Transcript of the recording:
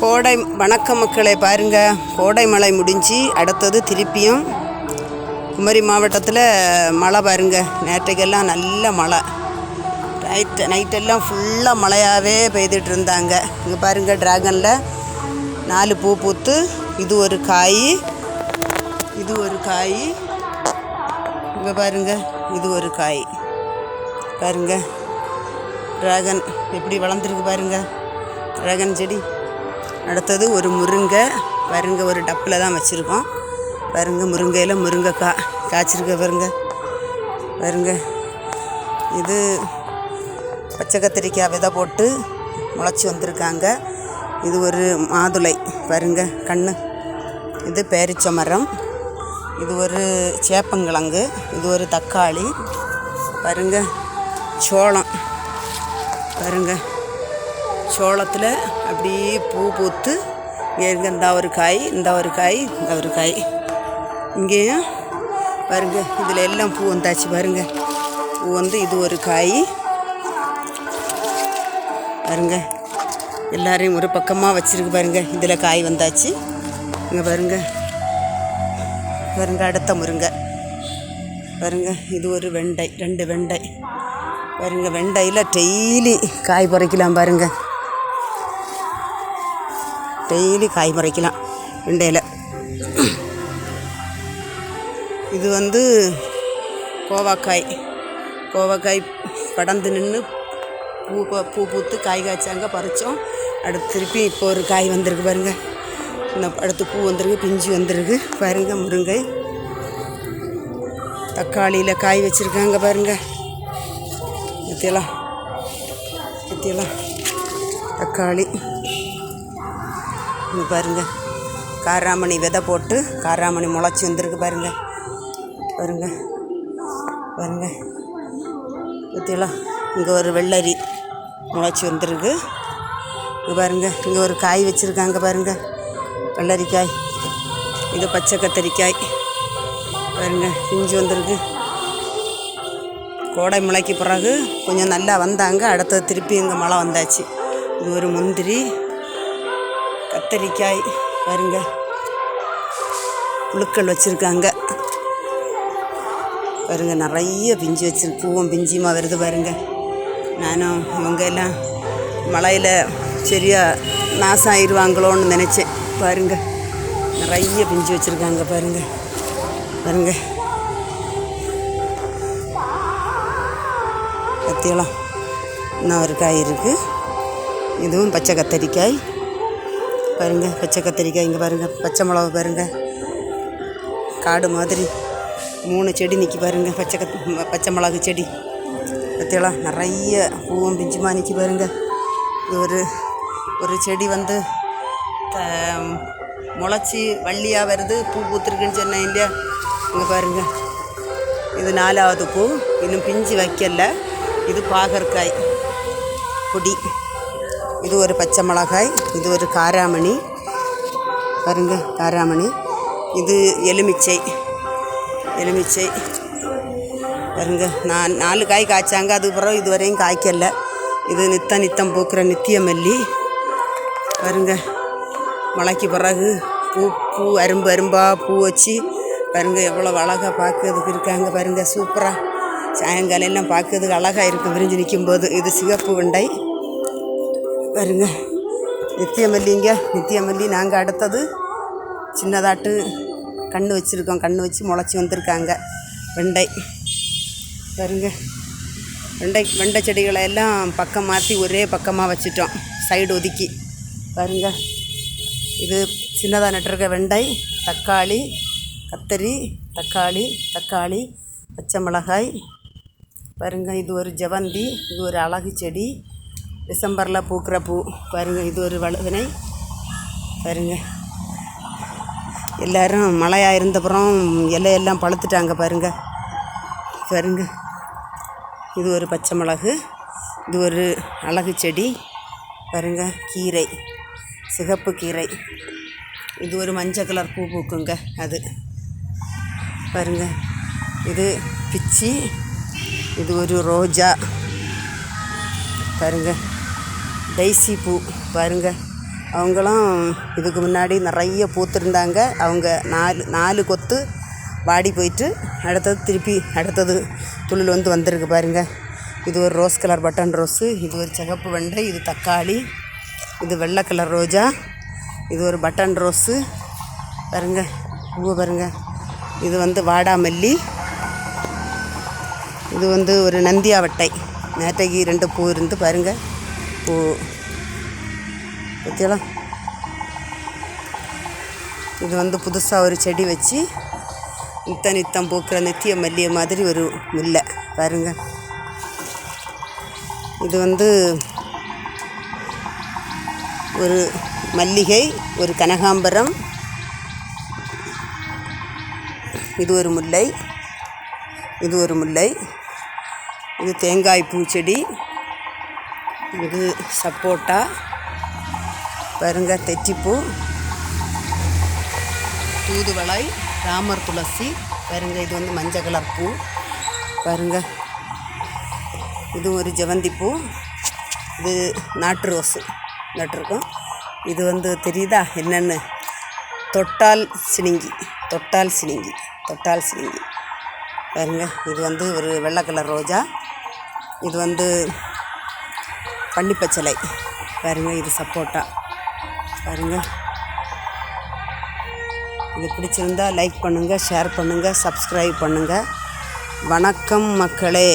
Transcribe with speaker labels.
Speaker 1: கோடை வணக்க மக்களை பாருங்க. கோடை மழை முடிஞ்சு அடுத்தது திருப்பியும் குமரி மாவட்டத்தில் மழை பாருங்க. நேற்றைக்கெல்லாம் நல்ல மழை. நைட் நைட்டெல்லாம் ஃபுல்லாக மழையாகவே பெய்துட்டு இருந்தாங்க இங்கே பாருங்க ட்ராகனில் நாலு பூ பூத்து இது ஒரு காய் இது ஒரு காய். இங்கே பாருங்க இது ஒரு காய். பாருங்க ட்ராகன் எப்படி வளர்ந்துருக்கு பாருங்க. ட்ராகன் செடி. அடுத்தது ஒரு முருங்கை பாருங்க ஒரு டப்பில் தான் வச்சுருக்கோம். பாருங்க முருங்கையில் முருங்கைக்காய் காய்ச்சிருக்க பாருங்க பாருங்க இது பச்சை கத்திரிக்காய் விதை போட்டு முளைச்சி வந்திருக்காங்க. இது ஒரு மாதுளை பாருங்க கண்ணு. இது பேரிச்ச மரம் இது ஒரு சேப்பங்கிழங்கு. இது ஒரு தக்காளி. பாருங்க சோளம். வருங்க. சோளத்தில் அப்படியே பூ பூத்து இங்கே இந்த ஒரு காய் இந்த ஒரு காய் இந்த ஒரு காய். இங்கேயும் பாருங்க இதில் எல்லாம் பூ வந்தாச்சு பாருங்க. பூ வந்து இது ஒரு காய். பாருங்க எல்லாரையும் ஒரு பக்கமாக வச்சுருக்கு பாருங்க இதில் காய் வந்தாச்சு. இங்கே பாருங்க பாருங்க அடுத்த முருங்கை. பாருங்க இது ஒரு வெண்டை ரெண்டு வெண்டை. பாருங்க வெண்டையில் டெய்லி காய் பறிக்கலாம் பாருங்கள் டெய்லி காய் பறிக்கலாம் வெண்டையில். இது வந்து கோவாக்காய். கோவாக்காய் படந்து நின்று பூ ப- பூ பூத்து காய் காய்ச்சாங்க பறித்தோம் அடுத்து திருப்பி இப்போ ஒரு காய் வந்திருக்கு பாருங்கள் இந்த அடுத்து பூ வந்திருக்கு பிஞ்சு வந்திருக்கு. பாருங்க முருங்கை. தக்காளியில் காய் வச்சுருக்காங்க பாருங்கள் பற்றியெல்லாம் பற்றியெல்லாம் தக்காளி. இங்க பாருங்க. காராமணி விதை போட்டு காராமணி முளைச்சி வந்திருக்கு பாருங்கள் பாருங்க. பாருங்க. பற்றியெல்லாம் இங்கே ஒரு வெள்ளரி முளைச்சி வந்திருக்கு. இங்கே பாருங்க. இங்கே ஒரு காய் வச்சுருக்காங்க பாருங்கள் வெள்ளரிக்காய். இது பச்சை கத்தரிக்காய். பாருங்க. இஞ்சி வந்திருக்கு. கோடை மழைக்கு பிறகு கொஞ்சம் நல்லா வந்தாங்க. அடுத்தது திருப்பி இங்கே மழை வந்தாச்சு. இது ஒரு முந்திரி கத்தரிக்காய் பாருங்க. புழுக்கள் வச்சுருக்காங்க. பாருங்க நிறைய பிஞ்சு வச்சிருக்கு பூவும் வருது பாருங்க. நானும் இவங்க எல்லாம் மழையில் சரியாக நாசம் ஆயிடுவாங்களோன்னு நினச்சேன். பாருங்க நிறைய பிஞ்சு வச்சுருக்காங்க பாருங்க. பாருங்க. கத்தியெல்லாம் இன்னும் ஒரு காய் இருக்குது இதுவும் பச்சை கத்தரிக்காய். பாருங்கள் பச்சை கத்திரிக்காய் இங்கே பாருங்கள் பச்சை மிளகா பாருங்கள் காடு மாதிரி மூணு செடி நிற்கி பாருங்கள் பச்சை கத் பச்சை மிளகு செடி. பற்றியெல்லாம் நிறைய பூவும் பிஞ்சுமா நிற்கி பாருங்கள் ஒரு ஒரு செடி வந்து முளைச்சி வள்ளியாக வருது பூ பூத்துருக்குன்னு சொன்னேன் இல்லையா? இங்கே பாருங்கள் இது நாலாவது பூ இன்னும் பிஞ்சு வைக்கல. இது பாகற்காய் பொடி. இது ஒரு பச்சை மிளகாய் இது ஒரு காராமணி. பாருங்க காராமணி. இது எலுமிச்சை எலுமிச்சை. பாருங்க நான் நாலு காய் காய்ச்சாங்க அதுக்கப்புறம் இதுவரையும் காய்க்கல. இது நித்தம் நித்தம் பூக்கிற நித்திய மல்லி பாருங்க மழைக்கு பிறகு பூ பூ அரும்பு அரும்பாக பூ வச்சு பாருங்க எவ்வளோ அழகாக பார்க்கறதுக்கு இருக்காங்க பாருங்க சூப்பராக சாயங்காலம் எல்லாம் பார்க்கறதுக்கு அழகாக இருக்கும் விரிஞ்சு நிற்கும்போது இது சிகப்பு வெண்டை. பாருங்க நித்தியமல்லிங்க நித்தியமல்லி நாங்கள் அடுத்தது சின்னதாட்டு கன்று வச்சுருக்கோம். கன்று வச்சு முளைச்சி வந்திருக்காங்க. வெண்டை. பாருங்க வெண்டை வெண்டை செடிகளை எல்லாம் பக்கம் மாற்றி ஒரே பக்கமாக வச்சுட்டோம். சைடு ஒதுக்கி. பாருங்க இது சின்னதாக நட்டுருக்க வெண்டை தக்காளி கத்தரி தக்காளி தக்காளி பச்சை மிளகாய். பாருங்க இது ஒரு ஜவந்தி இது ஒரு அழகு செடி. டிசம்பரில் பூக்கிற பூ. பாருங்க இது ஒரு வழுதனை பாருங்க. எல்லோரும் மழையாக இருந்தப்புறம் இலையெல்லாம் பழுத்துட்டாங்க பாருங்க. பாருங்க. இது ஒரு பச்சை மிளகு. இது ஒரு அழகு செடி. பாருங்க கீரை. சிகப்பு கீரை. இது ஒரு மஞ்சள் கலர் பூ பூக்குங்க அது. பாருங்க. இது பிச்சி. இது ஒரு ரோஜா. பாருங்க. டைசி பூ பாருங்க. அவங்களும் இதுக்கு முன்னாடி நிறைய பூத்திருந்தாங்க. அவங்க நாலு நாலு கொத்து வாடி போயிட்டு அடுத்தது திருப்பி அடுத்தது துளில் வந்து வந்திருக்கு பாருங்கள் இது ஒரு ரோஸ் கலர் பட்டன் ரோஸு இது ஒரு சிகப்பு வெண்டை இது தக்காளி இது வெள்ளை கலர் ரோஜா இது ஒரு பட்டன் ரோஸு. பாருங்க பூவை பாருங்க. இது வந்து வாடாமல்லி இது வந்து ஒரு நந்தியாவட்டை. நேற்றைக்கு ரெண்டு பூ இருந்து பாருங்கள் பூ பற்றியெல்லாம் இது வந்து புதுசாக ஒரு செடி வச்சு நித்த நித்தம் பூக்கிற நித்திய மல்லிகை மாதிரி ஒரு முல்லை. பாருங்க. இது வந்து ஒரு மல்லிகை ஒரு கனகாம்பரம். இது ஒரு முல்லை. இது ஒரு முல்லை. இது தேங்காய் பூச்செடி. இது சப்போட்டா. பாருங்க தெச்சிப்பூ. தூதுவளை ராமர் துளசி. பாருங்க இது வந்து மஞ்சள் கலர் பூ. பாருங்க இது ஒரு ஜெவந்தி பூ. இது நாட்டு ரோஸு. நட்டிருக்கோம். இது வந்து தெரியுதா? என்னென்னு? தொட்டால் சினிங்கி. தொட்டால் சினிங்கி. தொட்டால் சினிங்கி. பாருங்க இது வந்து ஒரு வெள்ளை கலர் ரோஜா. இது வந்து பன்னிப்பச்சலை பாருங்க இது சப்போட்டா. பாருங்க. இது பிடிச்சிருந்தா லைக் பண்ணுங்கள் ஷேர் பண்ணுங்கள் சப்ஸ்கிரைப் பண்ணுங்கள் வணக்கம் மக்களே.